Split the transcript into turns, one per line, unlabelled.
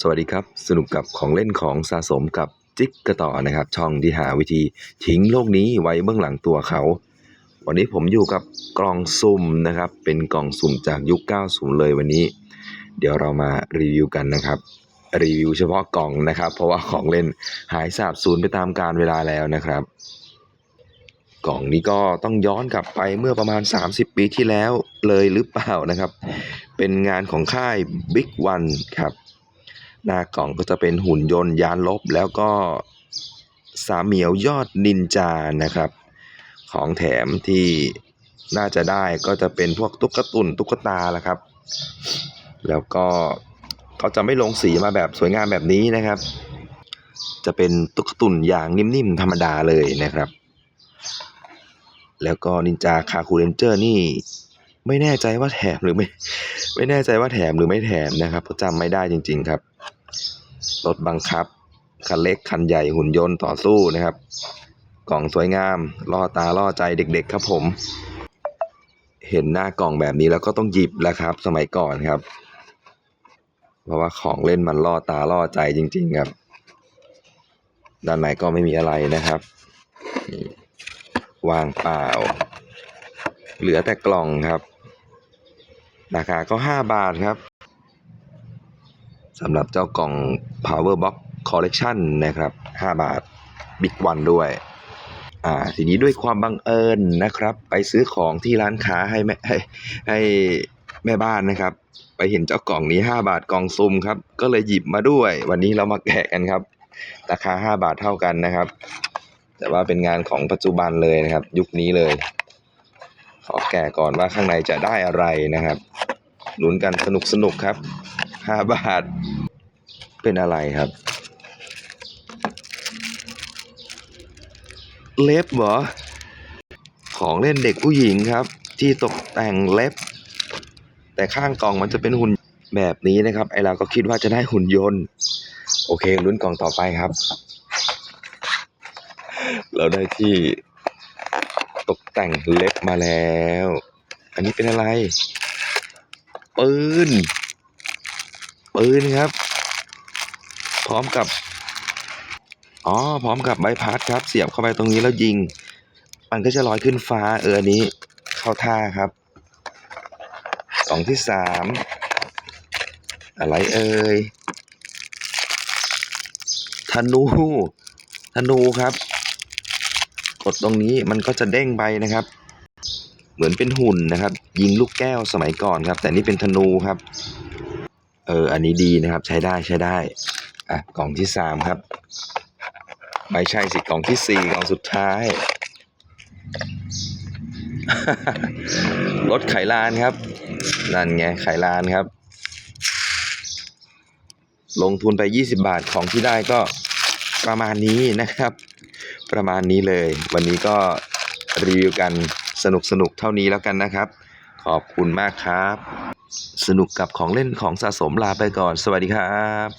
สวัสดีครับ สนุกกับของเล่นของสะสมกับจิ๊กกระต่อนะครับ ช่องที่หาวิธีทิ้งโลกนี้ไว้เบื้องหลังตัวเขา วันนี้ผมอยู่กับกล่องสุ่มนะครับ เป็นกล่องสุ่มจากยุค 90 เลยวันนี้ เดี๋ยวเรามารีวิวกันนะครับ รีวิวเฉพาะกล่องนะครับ เพราะว่าของเล่นหายสาบสูญไปตามกาลเวลาแล้วนะครับ กล่องนี้ก็ต้องย้อนกลับไปเมื่อประมาณ 30 ปีที่แล้วเลยหรือเปล่านะครับ เป็นงานของค่าย Big One ครับ หน้ากล่องก็จะเป็นหุ่นยนต์ยานลบ แล้วก็สามเหมียวยอดนินจานะครับ ของแถมที่น่าจะได้ก็จะเป็นพวกตุ๊กตุนตุ๊กตาละครับ แล้วก็เขาจะไม่ลงสีมาแบบสวยงามแบบนี้นะครับ จะเป็นตุ๊กตุนอย่างนิ่มๆธรรมดาเลยนะครับ แล้วก็นินจาคาคูเรนเจอร์นี่ไม่แน่ใจว่าแถมหรือไม่ ไม่แน่ใจว่าแถมหรือไม่แถมนะครับเพราะจำไม่ได้จริง ๆ ครับ รถบังคับ คันเล็กคันใหญ่หุ่นยนต์ต่อสู้นะครับ กล่องสวยงามล่อตาล่อใจเด็ก ๆ ครับผม เห็นหน้ากล่องแบบนี้แล้วก็ต้องหยิบแล้วครับ สมัยก่อนครับ เพราะว่าของเล่นมันล่อตาล่อใจจริง ๆ ครับ ด้านในก็ไม่มีอะไรนะครับวางเปล่า เหลือแต่กล่องครับ ราคาก็ 5 บาทครับ สำหรับเจ้ากล่อง Power Box Collection นะครับ 5 บาท Big One ด้วย อ่า ทีนี้ด้วยความบังเอิญนะครับ ไปซื้อของที่ร้านค้าให้แม่ให้ให้แม่บ้านนะครับ ไปเห็นเจ้ากล่องนี้ 5 บาทกล่องซุ่มครับ ก็เลยหยิบมาด้วย วันนี้เรามาแกะกันครับ ราคา 5 บาทเท่ากันนะครับ แต่ว่าเป็นงานของปัจจุบันเลยนะครับ ยุคนี้เลย ขอแกะก่อนว่าข้างในจะได้อะไรนะครับลุ้นกันสนุกสนุกครับ 5บาท เป็นอะไรครับ เล็บเหรอ ของเล่นเด็กผู้หญิงครับ ที่ตกแต่งเล็บ แต่ข้างกล่องมันจะเป็นหุ่นแบบนี้นะครับ ไอเราก็คิดว่าจะได้หุ่นยนต์ โอเคลุ้นกล่องต่อไปครับ เราได้ที่ตกแต่งเล็บมาแล้ว อันนี้เป็นอะไรปืน ปืนครับ พร้อมกับอ๋อพร้อมกับใบพัดครับ เสียบเข้าไปตรงนี้แล้วยิง มันก็จะลอยขึ้นฟ้าเอออันนี้ เข้าท่าครับกล่องที่สามอะไรเอ่ยธนูธนูครับ กดตรงนี้มันก็จะเด้งไปนะครับ เหมือนเป็นหุ่นนะครับ ยิงลูกแก้วสมัยก่อนครับ แต่นี่เป็นธนูครับ เออ อันนี้ดีนะครับ ใช้ได้ใช้ได้ อะ กล่องที่สามครับ ไม่ใช่สิ กล่องที่สี่กล่องสุดท้าย รถไขลานครับ นั่นไง ไขลานครับ ลงทุนไป 20 บาทของที่ได้ก็ประมาณนี้นะครับ ประมาณนี้เลย วันนี้ก็รีวิวกันสนุกสนุกเท่านี้แล้วกันนะครับ ขอบคุณมากครับ สนุกกับของเล่นของสะสมลาไปก่อน สวัสดีครับ